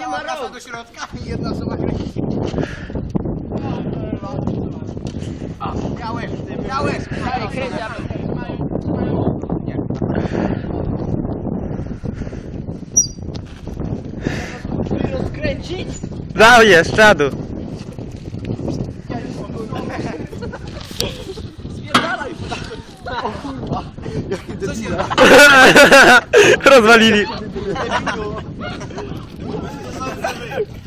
nie ma rowu. do środka i jedna osoba kręci. A, białe, białe. Dalej, Krystian. Rozkręcić? Dawaj, z czadu. Spierdalaj! O kurwa! Rozwalili.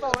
favor.